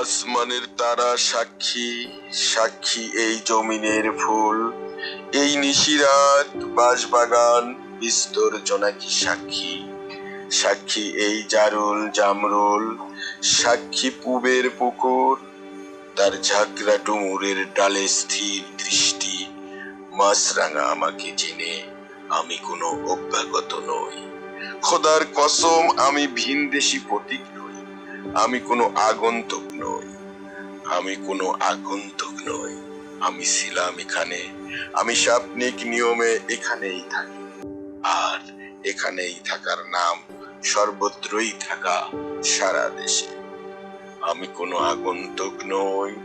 আসমানের তারা সাক্ষী সাক্ষী এই জমিনের ফুল। এই নিশিরাত বাঁশবাগান বিস্তর জোনাকি সাক্ষী? সাক্ষী এই জারুল জামরুল, সাক্ষী পুবের পুকুর। তার ঝাঁকড়া ডুমুরের ডালে স্থির দৃষ্টি। মাছরাঙা আমাকে জেনে আমি কোনো অভ্যাগত নই। খোদার কসম, আমি ভিনদেশি প্রতীক নই। আমি কোনো আগন্তুক নই। আমি কোনো আগন্তুক নই। আমি ছিলাম এখানে। আমি সাপনিক নিয়মে এখানেই থাকি। আর এখানেই থাকার নাম সর্বত্রই থাকা সারা দেশে। আমি কোনো আগন্তুক নই।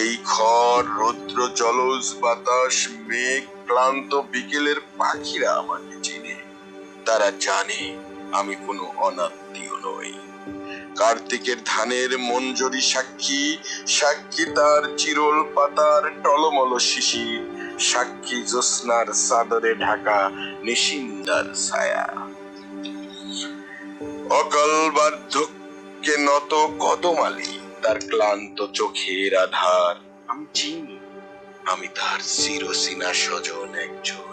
এই খর রৌদ্র, জলজ বাতাস, মেঘ, ক্লান্ত বিকেলের পাখিরা আমাকে চেনে। তারা জানে আমি কোনো অনাত্মীয় কার্তিকের ধানের মঞ্জরি সাক্ষী সাক্ষী তার চিরল পাতার টলমল শিশির সাক্ষী জ্যোৎস্নার চাদরে ঢাকা নিশিন্দার ছায়া। অকাল বার্ধক্যে নত কদমালি তার ক্লান্ত চোখের আধার। আমি চিনি। আমি তার চিরসিনা স্বজন একজন।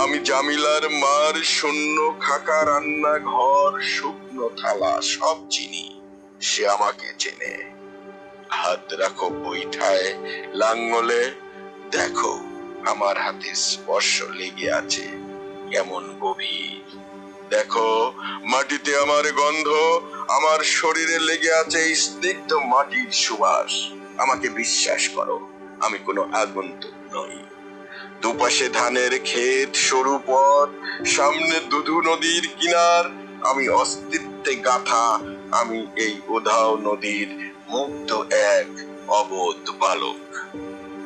আমি জামিলার মার শূন্য খাকা রান্না ঘর শুকনো থালা, সব চিনি। সে আমাকে চেনে। হাত রাখো বৈঠায় লাঙ্গলে। দেখো, আমার হাতে স্পর্শ লেগে আছে কেমন গভীর। দেখো, মাটিতে আমার গন্ধ, আমার শরীরে লেগে আছে স্নিগ্ধ মাটির সুবাস। আমাকে বিশ্বাস করো, আমি কোনো আগন্তুক নই। দুপাশে ধানের ক্ষেত, সরু পথ, সামনে দুধু নদীর কিনার। আমি অস্তিত্বে গাথা, আমি এই উধাও নদীর মুক্ত এক অবোধ বালক।